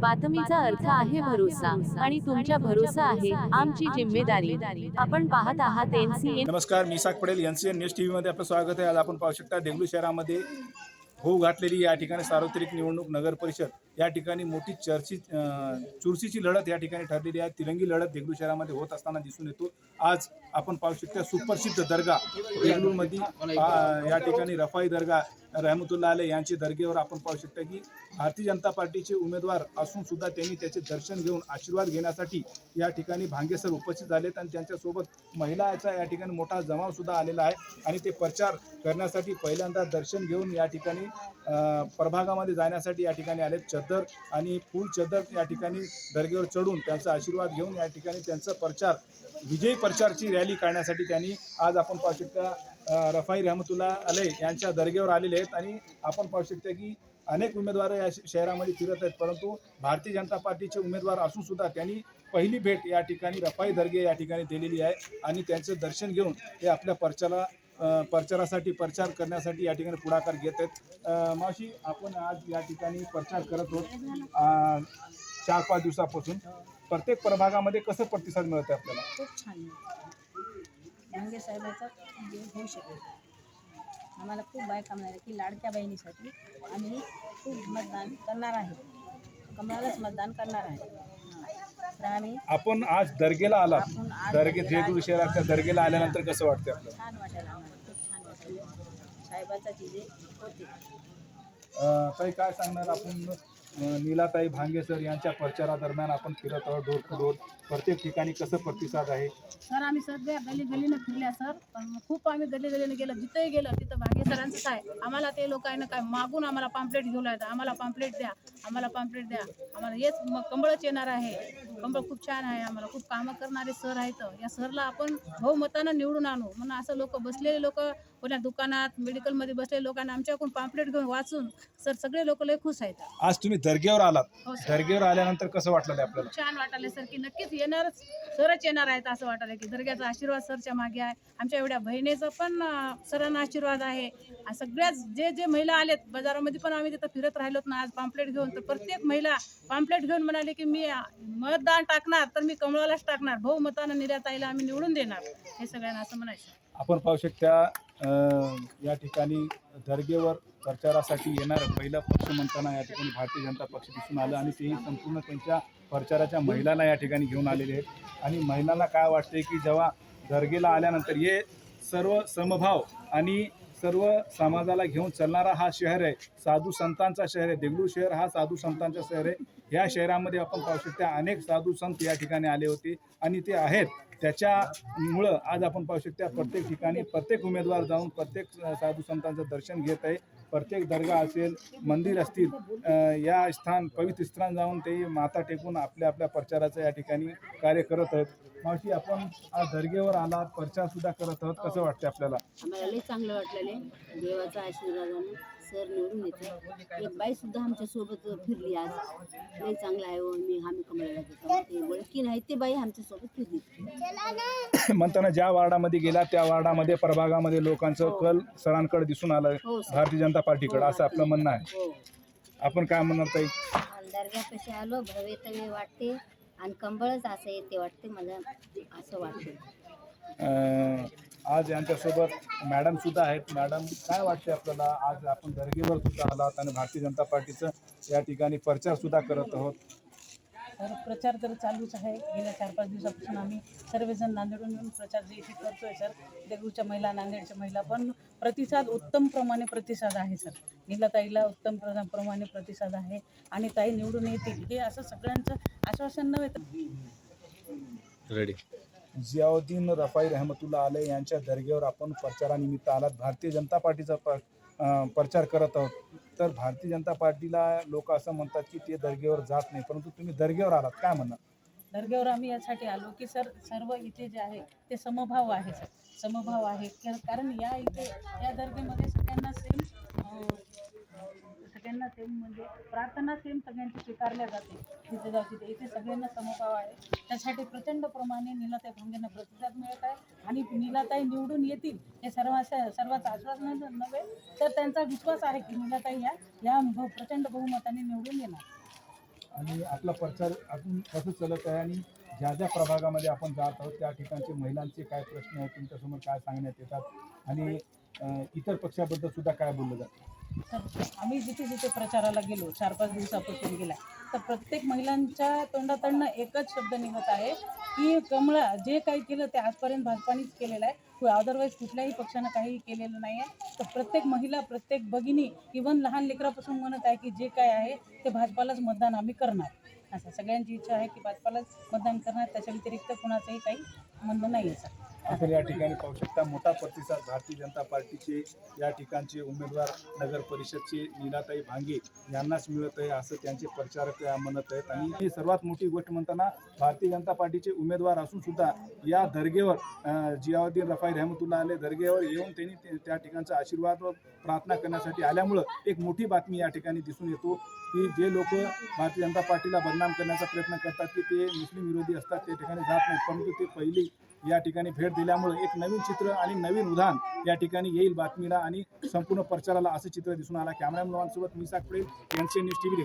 बातमीचा अर्थ आहे भरोसा आणि तुमच्या भरोसा आहे आमची जिम्मेदारी. आपण पाहत आहात एनसीएन नमस्कार मी साक पडेल N C N news T व्हीमध्ये आपलं स्वागत आहे. आज आपण पाहू शकता देगलू शहरामध्ये होऊ घातलेली या ठिकाणी सार्वत्रिक निवडणूक नगर परिषद. या ठिकाणी मोठी चर्चित अं, चुरशीची लढत या ठिकाणी ठरलेली आहे. तिरंगी लढत देगलू शहरामध्ये होत असताना दिसून येतो. आज आपण पाहू शकता सुप्रसिद्ध दर्गा देगलूरमध्ये या ठिकाणी रफाई दर्गा रहमतुल्ला आले यांच्या दर्गेवर आपण पाहू शकता की भारतीय जनता पार्टीचे उमेदवार असून सुद्धा त्यांनी त्याचे दर्शन घेऊन आशीर्वाद घेण्यासाठी या ठिकाणी भांगेसर उपस्थित झालेत आणि त्यांच्यासोबत महिलाचा या ठिकाणी मोठा जमाव सुद्धा आलेला आहे आणि ते प्रचार करण्यासाठी पहिल्यांदा दर्शन घेऊन या ठिकाणी प्रभागामध्ये जाण्यासाठी या ठिकाणी आलेत. चद्दर आणि फुल चद्दर या ठिकाणी दर्गेवर चढून त्यांचा आशीर्वाद घेऊन या ठिकाणी त्यांचा प्रचार विजयी प्रचारची रॅली काढण्यासाठी त्यांनी आज आपण पाहू शकता रफाई रहमतुल्ला अले यांच्या दर्गेवर आलेले आहेत आणि आपण पाहू शकता की अनेक उमेदवार या श- शहरामध्ये फिरत आहेत. परंतु भारतीय जनता पार्टीचे उमेदवार असून सुद्धा त्यांनी पहिली भेट या ठिकाणी रफाई दर्गे या ठिकाणी दिलेली आहे आणि त्यांचं दर्शन घेऊन ते आपल्या पर्चाला प्रचारासाठी प्रचार करण्यासाठी या ठिकाणी पुढाकार घेत आहेत. मावशी आपण आज या ठिकाणी प्रचार करत आहोत चार पाच दिवसापासून. प्रत्येक प्रभागामध्ये कसं प्रतिसाद मिळत आहे आपल्याला? खूप छान डांगे साहेबाचा विजय होऊ शकेल आम्हाला खूप बाय कामणार आहे की लाडक्या बहिणीसाठी आम्ही खूप मतदान करणार आहे. कमळालाच मतदान करणार आहे. तर आम्ही आपण आज दर्गेला आला आपण आज दर्गे दर्गेला देगलूर शहराच्या दर्गेला आल्यानंतर कसं वाटतं आपल्याला छान वाटेल आम्हाला. खूप छान वाटेल साहेबाचा विजय होते. अ, ताई काय सांगणार आपण? नीलाताई भांगेसर यांच्या प्रचारादरम्यान आपण फिरत आहोत डोर टू डोर. प्रत्येक ठिकाणी कसं प्रतिसाद आहे? सर आम्ही सध्या गली गलीनं फिरल्या सर. पण खूप आम्ही गली गलीनं गेलो. जिथंही गेलो तिथं भाग्य सरांचंच आहे आम्हाला ते लोकांना काय? मागून आम्हाला पाम्पलेट घेऊन येतात आम्हाला पाम्पलेट द्या. आम्हाला पाम्पलेट द्या. आम्हाला हेच मग कंबळच येणार आहे. कंबळ खूप छान आहे. आम्हाला खूप कामं करणारे सर आहेत. या सरला आपण बहुमतानं निवडून आणू. म्हणून असं लोक बसलेले लोक कोणा दुकानात मेडिकलमध्ये बसलेले लोकांना आमच्याकडून पाम्पलेट घेऊन वाचून सर सगळे लोक लय खुश आहेत. आज तुम्ही दर्गेवर आलात. हो सर. दर्गेवर आल्यानंतर कसं वाटलं आपल्याला? छान वाटायला सर की नक्कीच येणारच सरच येणार आहेत असं वाटायला की दर्ग्याचा आशीर्वाद सरच्या मागे आहे. आमच्या एवढ्या बहिणीचा पण अं, सरांना आशीर्वाद आहे. सगळ्याच जे जे महिला आलेत बाजारामध्ये पण आम्ही तिथं फिरत राहिलोत ना आज पाम्पलेट घेऊन तर प्रत्येक महिला पाम्पलेट घेऊन म्हणाले की मी अं, मतदान टाकणार तर मी कमळालाच टाकणार. बहुमतानं निर्याताईला आम्ही निवडून देणार. हे सगळ्यांना असं म्हणायचं. आपण पाहू शकता या ठिकाणी दर्गेवर प्रचारासाठी येणारं पहिलं पक्ष म्हणताना या ठिकाणी भारतीय जनता पक्ष दिसून आलं आणि तेही संपूर्ण त्यांच्या प्रचाराच्या महिलांना या ठिकाणी घेऊन आलेले आहेत. आणि महिलांना काय वाटते की जेव्हा दर्गेला आल्यानंतर हे सर्व समभाव आणि सर्व समाजाला घेऊन चालणारा हा शहर आहे साधू संतांचा शहर आहे देगलूर शहर हा साधू संतांचा शहर आहे या शहरामध्ये आपण पाहू शकतो अनेक साधू संत या ठिकाणी आले होते आणि ते आहेत. त्याच्यामुळं आज आपण पाहू शकतो प्रत्येक ठिकाणी प्रत्येक उमेदवार जाऊन प्रत्येक साधू संतांचं दर्शन घेत आहे. प्रत्येक दर्गा असेल मंदिर असतील या स्थान पवित्र स्थान जाऊन ते माता टेकून आपल्या आपल्या प्रचाराचं या ठिकाणी कार्य करत आहेत. मावशी आपण आज दर्गेवर आला प्रचार सुद्धा करत आहोत. कसं वाटतं आपल्याला? आम्हाला लई चांगलं वाटलेलं देवाचा आशीर्वादाने सर निवडून येते एक बाई सुद्धा आमच्यासोबत फिरली आज. लई चांगलं आहे हो मी आम्ही कमळायला देतो. ते ओळखी नाही ते बाई आमच्यासोबत फिरली. म्हणताना ज्या वार्डामध्ये गेला त्या वार्डामध्ये प्रभागामध्ये लोकांचं कल सरांकडे दिसून आलं हो भारतीय जनता पार्टीकडे. असं आपलं म्हणणं आहे. हो. आपण काय म्हणणार ताई? दर्ग्यापाशी आलो भव्यतव्य वाटते. आणि कंबळच असं येते वाटते मला असं वाटते. आज यांच्यासोबत मॅडम सुद्धा आहेत. मॅडम काय वाटते आपल्याला? आज आपण दर्गेवर सुद्धा आलात आणि भारतीय जनता पार्टीचं या ठिकाणी प्रचार सुद्धा करत आहोत. तर प्रचार तर चालूच आहे. गेल्या चार पाच दिवसापासून आम्ही सर्वजण नांदेडून येऊन प्रचार जे इथे करतोय सर देगूच्या महिला नांदेडच्या महिला पण प्रतिसाद उत्तम प्रमाणे प्रतिसाद आहे सर. नीलाताईला उत्तम प्र- प्रमाणे प्रतिसाद आहे आणि ताई निवडून येतील हे असं सगळ्यांचं आश्वासन नव्हे तर जियाउद्दीन रफाई रहमतुल्ला आले यांच्या दर्गेवर आपण प्रचारानिमित्त आलात. भारतीय जनता पार्टीचा प प्रचार करत आहोत. तर भारतीय जनता पार्टीला लोक असं म्हणतात की ते दर्गेवर जात नाही परंतु तुम्ही दर्गेवर आलात. काय म्हणणार? दर्ग्यावर आम्ही यासाठी आलो की सर सर्व इथे जे आहे ते समभाव आहे सर. समभाव आहे. कारण या इथे या दर्ग्यामध्ये सगळ्यांना सेम सेम म्हणजे प्रार्थना सेम सगळ्यांची स्वीकारल्या जाते. तिथे जाऊ तिथे. इथे सगळ्यांना समभाव आहे. त्यासाठी प्रचंड प्रमाणे नीलाताई भांगेंना प्रतिसाद मिळत आहे. आणि नीलाताई निवडून येतील हे सर्व सर्वांचं आश्वासन नव्हे तर त्यांचा विश्वास आहे की नीलाताई या या प्रचंड बहुमताने निवडून येणार. आणि आपला प्रचार अजून कसं चालत आहे आणि ज्या ज्या प्रभागामध्ये आपण जात आहोत त्या ठिकाणचे महिलांचे काय प्रश्न आहेत तुमच्यासमोर काय सांगण्यात येतात? आणि इतर पक्षाबद्दल सुद्धा काय बोललं जातं? तर आम्ही जिथे जिथे प्रचाराला गेलो चार पाच दिवसापासून गेला तर प्रत्येक महिलांच्या तोंडातडनं एकच शब्द निघत आहे की कमळा जे काही केलं ते आजपर्यंत भाजपानेच केलेलं आहे. अदरवाईज कुठल्याही पक्षानं काही केलेलं नाही आहे तर प्रत्येक महिला प्रत्येक भगिनी इवन लहान लेकरापासून म्हणत आहे की जे काय आहे ते भाजपालाच मतदान आम्ही करणार. असं सगळ्यांची इच्छा आहे की भाजपालाच मतदान करणार. त्याच्या व्यतिरिक्त कुणाचंही काही म्हणणं नाही आहे सर. आपण या ठिकाणी पाहू शकता मोठा प्रतिसाद भारतीय जनता पार्टीचे या ठिकाणचे उमेदवार नगर परिषदचे नीलाताई भांगे यांनाच मिळत आहे असं त्यांचे प्रचारक या म्हणत आहेत. आणि ही सर्वात मोठी गोष्ट म्हणताना भारतीय जनता पार्टीचे उमेदवार असून सुद्धा या दर्गेवर जियाउद्दीन रफाई रहमतुल्ला आले दर्गेवर येऊन त्यांनी ते- त्या ठिकाणचा आशीर्वाद व प्रार्थना करण्यासाठी आल्यामुळं एक मोठी बातमी या ठिकाणी दिसून येतो की जे लोक भारतीय जनता पार्टीला बदनाम करण्याचा प्रयत्न करतात की ते मुस्लिम विरोधी असतात त्या ठिकाणी जात नाहीत परंतु ते पहिली या ठिकाणी भेट दिल्यामुळे एक नवीन चित्र आणि नवीन उदाहरण या ठिकाणी येईल बातमीला आणि संपूर्ण प्रचाराला असं चित्र दिसून आला. कॅमेरामॅनसोबत मी साखळे यांचे न्यूज टीव्ही